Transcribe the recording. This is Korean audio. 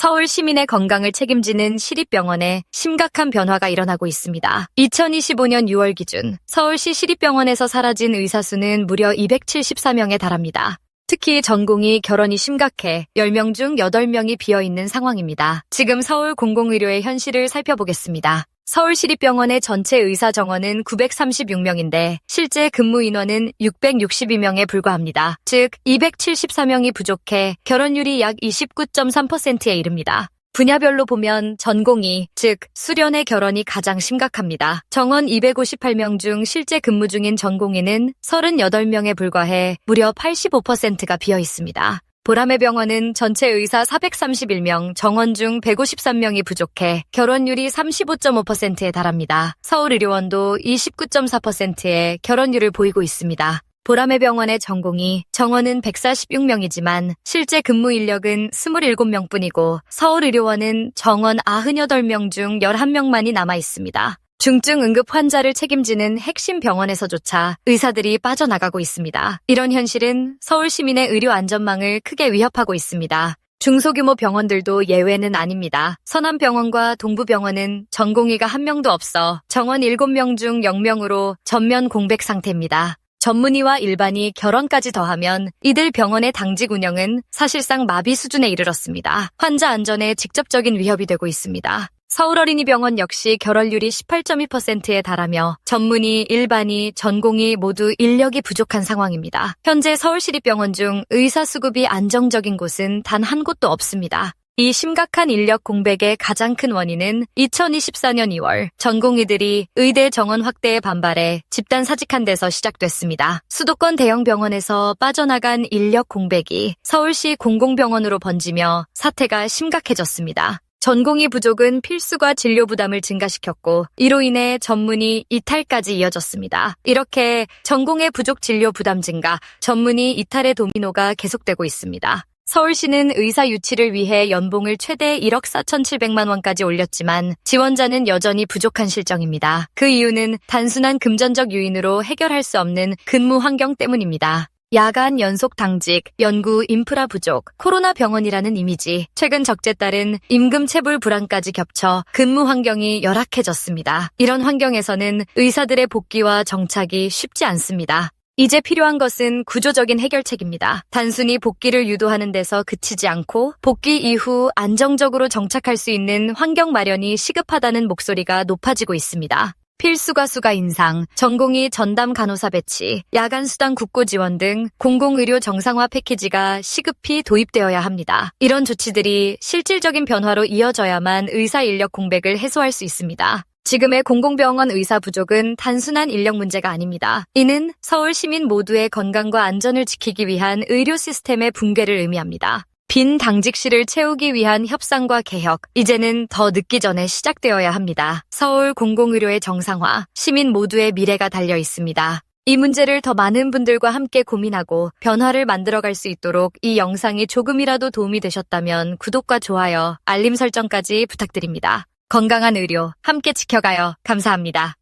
서울 시민의 건강을 책임지는 시립병원에 심각한 변화가 일어나고 있습니다. 2025년 6월 기준 서울시 시립병원에서 사라진 의사 수는 무려 274명에 달합니다. 특히 전공이 결혼이 심각해 10명 중 8명이 비어 있는 상황입니다. 지금 서울 공공의료의 현실을 살펴보겠습니다. 서울시립병원의 전체 의사 정원은 936명인데 실제 근무 인원은 662명에 불과합니다. 즉 274명이 부족해 결혼율이 약 29.3%에 이릅니다. 분야별로 보면 전공의, 즉 수련의 결혼이 가장 심각합니다. 정원 258명 중 실제 근무 중인 전공의는 38명에 불과해 무려 85%가 비어 있습니다. 보람의 병원은 전체 의사 431명, 정원 중 153명이 부족해 결혼율이 35.5%에 달합니다. 서울의료원도 29.4%의 결혼율을 보이고 있습니다. 보람의 병원의 전공이 정원은 146명이지만 실제 근무 인력은 27명 뿐이고 서울의료원은 정원 98명 중 11명만이 남아 있습니다. 중증 응급 환자를 책임지는 핵심 병원에서조차 의사들이 빠져나가고 있습니다. 이런 현실은 서울 시민의 의료 안전망을 크게 위협하고 있습니다. 중소규모 병원들도 예외는 아닙니다. 서남병원과 동부병원은 전공의가 한 명도 없어 정원 7명 중 0명으로 전면 공백 상태입니다. 전문의와 일반의 결혼까지 더하면 이들 병원의 당직 운영은 사실상 마비 수준에 이르렀습니다. 환자 안전에 직접적인 위협이 되고 있습니다. 서울어린이병원 역시 결혼율이 18.2%에 달하며 전문의, 일반의, 전공의 모두 인력이 부족한 상황입니다. 현재 서울시립병원 중 의사 수급이 안정적인 곳은 단 한 곳도 없습니다. 이 심각한 인력 공백의 가장 큰 원인은 2024년 2월 전공의들이 의대 정원 확대에 반발해 집단 사직한 데서 시작됐습니다. 수도권 대형 병원에서 빠져나간 인력 공백이 서울시 공공병원으로 번지며 사태가 심각해졌습니다. 전공의 부족은 필수과 진료 부담을 증가시켰고 이로 인해 전문의 이탈까지 이어졌습니다. 이렇게 전공의 부족 진료 부담 증가, 전문의 이탈의 도미노가 계속되고 있습니다. 서울시는 의사 유치를 위해 연봉을 최대 1억 4,700만 원까지 올렸지만 지원자는 여전히 부족한 실정입니다. 그 이유는 단순한 금전적 요인으로 해결할 수 없는 근무 환경 때문입니다. 야간 연속 당직, 연구 인프라 부족, 코로나 병원이라는 이미지, 최근 적재 따른 임금 체불 불안까지 겹쳐 근무 환경이 열악해졌습니다. 이런 환경에서는 의사들의 복귀와 정착이 쉽지 않습니다. 이제 필요한 것은 구조적인 해결책입니다. 단순히 복귀를 유도하는 데서 그치지 않고 복귀 이후 안정적으로 정착할 수 있는 환경 마련이 시급하다는 목소리가 높아지고 있습니다. 필수과수가 인상, 전공의 전담 간호사 배치, 야간 수당 국고 지원 등 공공의료 정상화 패키지가 시급히 도입되어야 합니다. 이런 조치들이 실질적인 변화로 이어져야만 의사 인력 공백을 해소할 수 있습니다. 지금의 공공병원 의사 부족은 단순한 인력 문제가 아닙니다. 이는 서울 시민 모두의 건강과 안전을 지키기 위한 의료 시스템의 붕괴를 의미합니다. 빈 당직실을 채우기 위한 협상과 개혁, 이제는 더 늦기 전에 시작되어야 합니다. 서울 공공의료의 정상화, 시민 모두의 미래가 달려 있습니다. 이 문제를 더 많은 분들과 함께 고민하고 변화를 만들어갈 수 있도록 이 영상이 조금이라도 도움이 되셨다면 구독과 좋아요, 알림 설정까지 부탁드립니다. 건강한 의료 함께 지켜가요. 감사합니다.